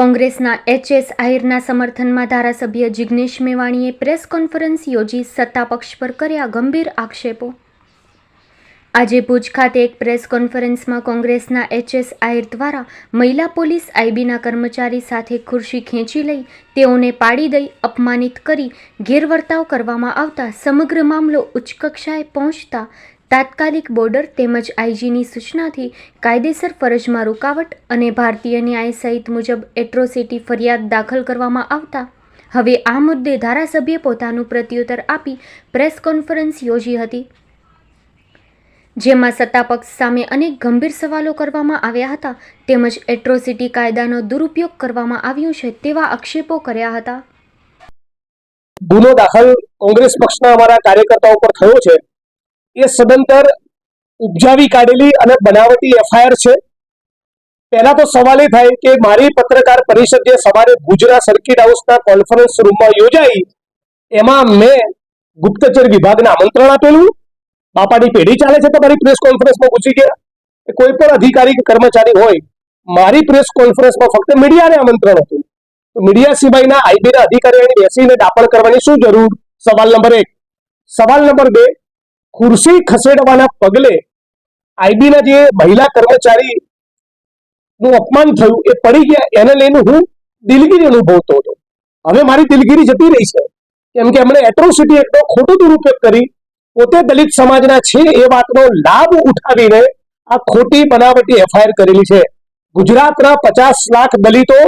કોંગ્રેસના એચએસ આહિરના સમર્થનમાં ધારાસભ્ય જિગ્નેશ મેવાણીએ પ્રેસ કોન્ફરન્સ યોજી સત્તાપક્ષ પર કર્યા ગંભીર આક્ષેપો. આજે ભુજ ખાતે એક પ્રેસ કોન્ફરન્સમાં કોંગ્રેસના એચએસ આહિર દ્વારા મહિલા પોલીસ આઈબીના કર્મચારી સાથે ખુરશી ખેંચી લઈ તેઓને પાડી દઈ અપમાનિત કરી ગેરવર્તાવ કરવામાં આવતા સમગ્ર મામલો ઉચ્ચ કક્ષાએ પહોંચતા તાત્કાલિક બોર્ડર તેમજ આઈજીની સૂચનાથી કાયદેસર ફરજમાં રૂકાવટ અને ભારતીય ન્યાય સહિત મુજબ એટ્રોસિટી ફરિયાદ દાખલ કરવામાં આવતા. હવે આ મુદ્દે ધારાસભ્યે પોતાનું પ્રત્યુત્તર આપી પ્રેસ કોન્ફરન્સ યોજી હતી. જેમાં સત્તાપક્ષ સામે અનેક ગંભીર સવાલો કરવામાં આવ્યા હતા. તેમજ એટ્રોસિટી કાયદાનો દુરુપયોગ કરવામાં આવ્યો છે તેવા આક્ષેપો કર્યા હતા. ગુનો દાખલ કોંગ્રેસ પક્ષના અમારા કાર્યકર્તાઓ પર થયો છે. એ સદંતર ઉપજાવી કાઢેલી અને બનાવટી એફઆઈઆર છે. પહેલા તો સવાલ એ થાય કે મારી પત્રકાર પરિષદ જે સવારે ભુજના સર્કિટ હાઉસના કોન્ફરન્સ રૂમમાં યોજાઈ, એમાં મેં ગુપ્તચર વિભાગને આમંત્રણ આપેલું. બાપાની પેઢી ચાલે છે તમારી પ્રેસ કોન્ફરન્સમાં પૂછી ગયા. કોઈ પણ અધિકારી કે કર્મચારી હોય, મારી પ્રેસ કોન્ફરન્સમાં ફક્ત મીડિયાને આમંત્રણ હતું. તો મીડિયા સિવાયના આઈબીના અધિકારીઓને બેસીને દાપણ કરવાની શું જરૂર? સવાલ નંબર એક. સવાલ નંબર બે ખુરશી ખસેડવાના પગલે આઈબીના જે મહિલા કર્મચારી નું અપમાન થયું, એ પડી ગયા. એને લઈને હું દિલગીરી અનુભવતો હતો. હવે મારી દિલગીરી જતી રહી છે. કેમ કે એમણે એટ્રોસિટી એક્ટનો ખોટો દુરુપયોગ કરી, પોતે દલિત સમાજના છે, એ વાતનો લાભ ઉઠાવીને આ ખોટી બનાવટી એફઆઈઆર કરેલી છે. ગુજરાતના પચાસ લાખ દલિતો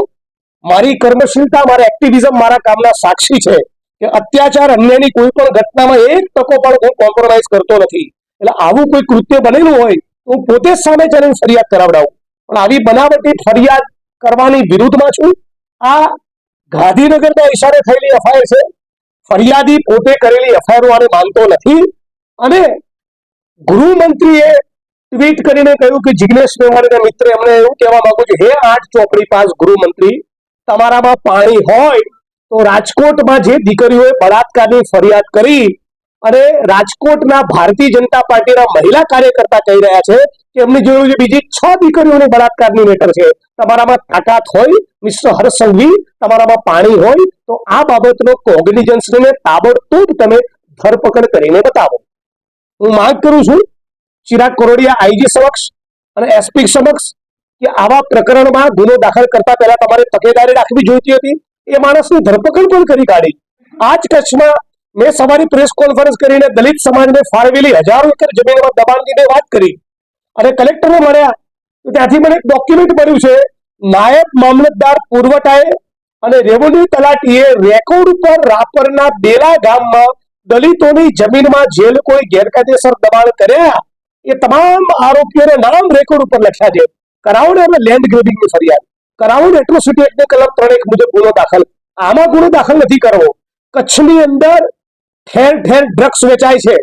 મારી કર્મશીલતા, મારા એક્ટિવિઝમ, મારા કામના સાક્ષી છે. કે અત્યાચાર અન્યની કોઈ પણ ઘટનામાં એક તકો પણ હું કોમ્પ્રોમાઇઝ કરતો નથી. એટલે આવું કોઈ કૃત્ય બનેલું હોય તો હું પોતે સામે જઈને ફરિયાદ કરાવડાવું. પણ આવી બનાવટી ફરિયાદ કરવાની વિરુદ્ધમાં છું. આ ગાંધીનગરના ઈશારે થયેલી એફઆઈઆર છે. ફરિયાદી પોતે કરેલી એફઆઈઆર આને માનતો નથી. અને ગૃહમંત્રીએ ટ્વીટ કરીને કહ્યું કે જિગ્નેશ મેવાણીના મિત્ર એમને એવું કહેવા માંગુ છું હે આઠ ચોપડી પાસ ગૃહમંત્રી, તમારામાં પાણી હોય તો રાજકોટમાં જે દીકરીઓએ બળાત્કારની ફરિયાદ કરી અને રાજકોટના ભારતીય જનતા પાર્ટીના મહિલા કાર્યકર્તા કહી રહ્યા છે કે એમની જોયું છે બીજી છ દીકરીઓની બળાત્કારની મેટર છે. તમારામાં તાકાત હોય મિસ્ટર હર્ષ તમારામાં પાણી હોય, તો આ બાબતનો કોગ્નિજન્સને તાબડતોબ તમે ધરપકડ કરીને બતાવો. હું માંગ કરું છું, ચિરાગ કોરોડિયા, આઈજી સમક્ષ અને એસપી સમક્ષ, કે આવા પ્રકરણમાં ગુનો દાખલ કરતા પહેલા તમારે તકેદારી રાખવી જોઈતી હતી. એ માણસની ધરપકડ પણ કરી કાઢી? આ જ કચ્છમાં મેં સવારે પ્રેસ કોન્ફરન્સ કરીને દલિત સમાજને ફાળવેલી હજારો એકર જમીનમાં દબાણની વાત કરી. અને કલેક્ટરને મળ્યા ત્યાંથી મને એક ડોક્યુમેન્ટ મળ્યું છે. નાયબ મામલતદાર પુરવઠાએ અને રેવન્યુ તલાટીએ રેકોર્ડ ઉપર રાપરના બેલા ગામમાં દલિતોની જમીનમાં જે લોકોએ ગેરકાયદેસર દબાણ કર્યા, એ તમામ આરોપીઓના નામ રેકોર્ડ ઉપર લખ્યા છે. કરાવો ને અમે લેન્ડ ગ્રેડિંગની ફરિયાદ. કરાવો ને એટ્રોસિટી એક્ટની કલમ ત્રણ એક મુજબ ગુનો દાખલ. આમાં ગુનો દાખલ નથી કરવો. કચ્છની અંદર ઠેર ઠેર ડ્રગ્સ વેચાય છે.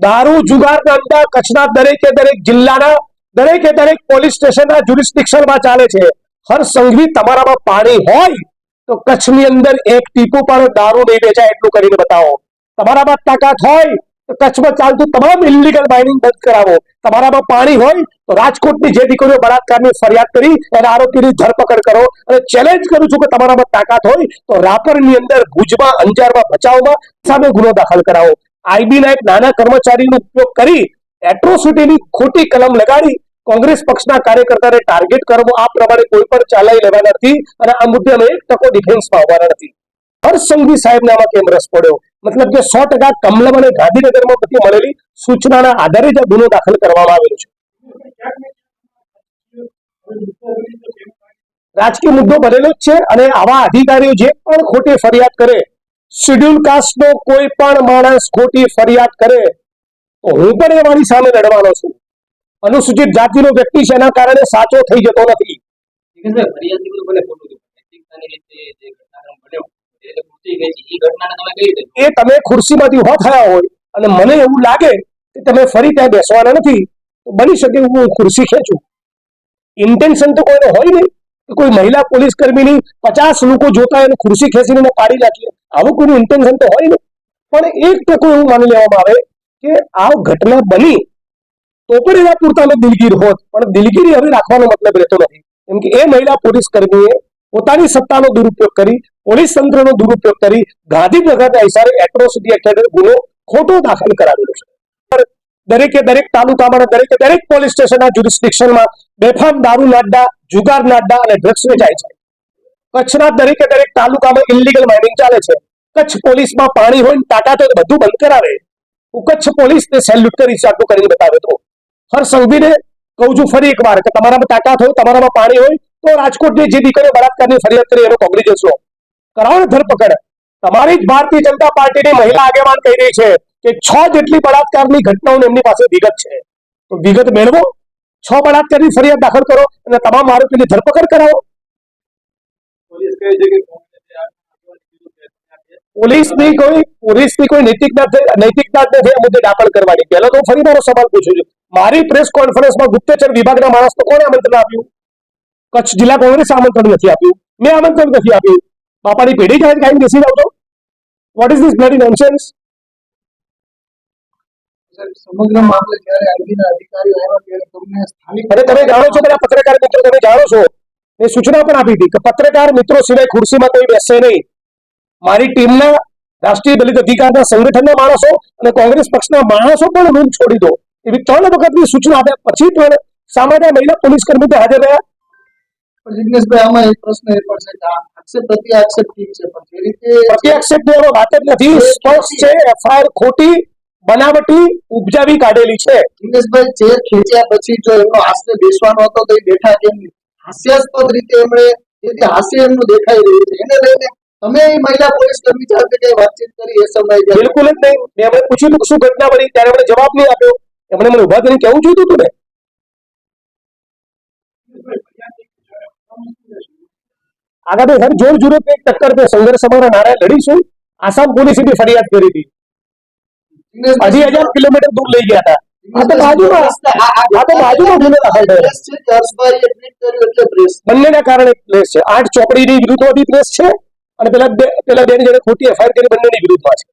દારૂ, જુગારના અંદર, કચ્છના દરેકે દરેક જિલ્લાના દરેકે દરેક પોલીસ સ્ટેશનના જ્યુરિસ્ડિક્શનમાં ચાલે છે. હર સંઘવી તમારામાં પાણી હોય તો કચ્છની અંદર એક ટીપું પણ દારૂ નહીં વેચાય, એટલું કરીને બતાવો. તમારામાં તાકાત હોય કચ્છમાં ચાલતું તમામ ઇલીગલ માઇનિંગ બંધ કરાવો. તમારામાં પાણી હોય તો રાજકોટની જે દીકરીઓ બળાત્કારની ફરિયાદ કરી, એના આરોપીની ધરપકડ કરો. અને ચેલેન્જ કરું છું કે તમારામાં તાકાત હોય તો રાપરની અંદર ભુજમાં, અંજારમાં ભચાઉમાં સામે ગુનો દાખલ કરાવો. આઈબીના એક નાના કર્મચારીનો ઉપયોગ કરી એટ્રોસિટીની ખોટી કલમ લગાડી કોંગ્રેસ પક્ષના કાર્યકર્તાને ટાર્ગેટ કરવો. આ પ્રમાણે કોઈ પણ ચાલાઈ લેવાના નથી અને આ મુદ્દે અમે એક ટકો ડિફેન્સમાં આવવાના નથી. હર્ષ સંઘવી સાહેબને આમાં કેમ રસ પડ્યો? મતલબ કે સો ટકા કમલમ અને ગાંધીનગરમાં બધી મળેલી સૂચનાના આધારે જ ગુનો દાખલ કરવામાં આવેલો છે. રાજકીય મુદ્દો બનેલો જ છે અને આવા અધિકારીઓ જે પણ ખોટી ફરિયાદ કરે શેડ્યુલ કાસ્ટનો કોઈ પણ માણસ ખોટી ફરિયાદ કરે, તો હું પણ એ મારી સામે લડવાનો છું. અનુસૂચિત જાતિનો વ્યક્તિ છે, એના કારણે સાચો થઈ જતો નથી ફરિયાદ નીકળ્યું ભલે ખોટું છે નૈતિકતાની રીતે જે ઘટનાક્રમ બન્યો એ તમે ખુરશીમાંથી ઊભા થયા હોય અને મને એવું લાગે કે તમે ફરી ત્યાં બેસવાના નથી, તો બની શકે હું ખુરશી ખેંચું. ઇન્ટેન્શન તો કોઈનો હોય નહીં કોઈ મહિલા પોલીસ કર્મીની પચાસ લોકો જોતા એને ખુરશી ખેંચીને પાડી નાખીએ. આવું કોઈનું ઇન્ટેન્શન તો હોય નહીં. પણ એક ટકો એવું માની લેવામાં આવે કે આ ઘટના બની તો પણ એના પૂરતા અમે દિલગીર હોત. પણ દિલગીરી હવે રાખવાનો મતલબ રહેતો નથી. કેમ કે એ મહિલા પોલીસ કર્મીએ પોતાની સત્તાનો દુરુપયોગ કરી, પોલીસ તંત્રનો દુરુપયોગ કરી ગાંધીનગરના હિસાબે એટ્રોસિટી એક્ટ ગુનો ખોટો દાખલ કરાવેલો છે. દરેકે દરેક તાલુકામાં દરેકે દરેક પોલીસ સ્ટેશનના જ્યુરિસ્ડિક્શનમાં બેફામ દારૂ નાડ્ડા, જુગાર નાડ્ડા અને ડ્રગ્સ વેચાય છે. કચ્છના દરેકે દરેક તાલુકામાં ઇલીગલ માઇનિંગ ચાલે છે. કચ્છ પોલીસમાં પાણી હોય ટાટા તો બધું બંધ કરાવે. હું કચ્છ પોલીસને સેલ્યુટ કરી આટલું કરીને બતાવે તો. હર સંઘવીને કહું છું ફરી એકવાર કે તમારામાં તાકાત હોય તમારામાં પાણી હોય તો રાજકોટની જે દીકરીઓ બળાત્કારની ફરિયાદ કરી એનો કોંગ્રેસ લો. કરાવો ને ધરપકડ. તમારી જ ભારતીય જનતા પાર્ટીની મહિલા આગેવાન કહી રહી છે કે છ જેટલી બળાત્કારની ઘટનાઓ એમની પાસે વિગત છે. તો વિગત મેળવો. છ બળાત્કારની ફરિયાદ દાખલ કરો અને તમામ આરોપીની ધરપકડ કરાવો. પોલીસની કોઈ પોલીસની કોઈ નૈતિકતા નૈતિકતા નથી આ મુદ્દે દાખલ કરવાની. પહેલા તો હું ફરી મારો સવાલ પૂછું છું. મારી પ્રેસ કોન્ફરન્સમાં ગુપ્તચર વિભાગના માણસને કોણે આમંત્રણ આપ્યું? કચ્છ જિલ્લા કોંગ્રેસ આમંત્રણ નથી આપ્યું. મેં આમંત્રણ નથી આપ્યું. બાપાની પેઢી જાહેર કાંઈ બેસી જાવ છો? What is this bloody nonsense સમગ્ર મામલે જ્યારે આઈબીના અધિકારીઓ આવ્યા ત્યારે તમને સ્થાનિક અને તમે જાણો છો બધા પત્રકાર મિત્રો તમે જાણો છો? એ સૂચના પણ આપી હતી કે પત્રકાર મિત્રો સિવાય ખુરશીમાં કોઈ બેસશે નહીં. મારી ટીમના રાષ્ટ્રીય દલિત અધિકારના સંગઠનના માણસો અને કોંગ્રેસ પક્ષના માણસો પણ રૂમ છોડી દો. એવી ત્રણ વખતની સૂચના આપ્યા. પછી પણ સામાન્ય મહિલા પોલીસ કર્મી હાજર રહ્યા. પણ જિગ્નેશભાઈ આમાં એક પ્રશ્ન એ પણ છે કે આક્ષેપ પ્રતિ આક્ષેપ ઠીક છે પણ જે રીતે પ્રતિ આક્ષેપની એમાં વાત જ નથી. સ્પષ્ટ છે એફઆઈઆર ખોટી બનાવટી ઉપજાવી કાઢેલી છે. જિગ્નેશભાઈ જે ખેંચ્યા પછી જો એમનો હાસ્ય બેસવાનો હતો તો એ બેઠા કેમ હાસ્યાસ્પદ રીતે એમણે જેથી હાસ્ય એમનું દેખાઈ રહ્યું છે. એને લઈને તમે એ મહિલા પોલીસ કર્મી સાથે કઈ વાતચીત કરી એ સમય બિલકુલ જ નહીં. મેં એમણે પૂછ્યું શું ઘટના બની ત્યારે એમણે જવાબ નહીં આપ્યો. એમણે મને ઊભા કરીને કેવું જોઈતું હતું ને. આગળ હર સર જોર એક ટક્કર પે સંઘર્ષ અમારા નારાયણ લડીશું આસામ પોલીસે બી ફરિયાદ કરી હતી. અઢી હજાર કિલોમીટર દૂર લઈ ગયા હતા. બંનેના કારણે પ્લેસ છે. આઠ ચોપડીની વિરુદ્ધમાં બી પ્લેસ છે અને પેલા બે પેલા બેની જેને ખોટી એફઆઈઆર કરી બંનેની વિરુદ્ધમાં છે.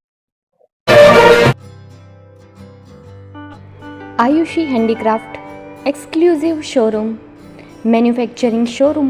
Ayushi handicraft exclusive showroom manufacturing showroom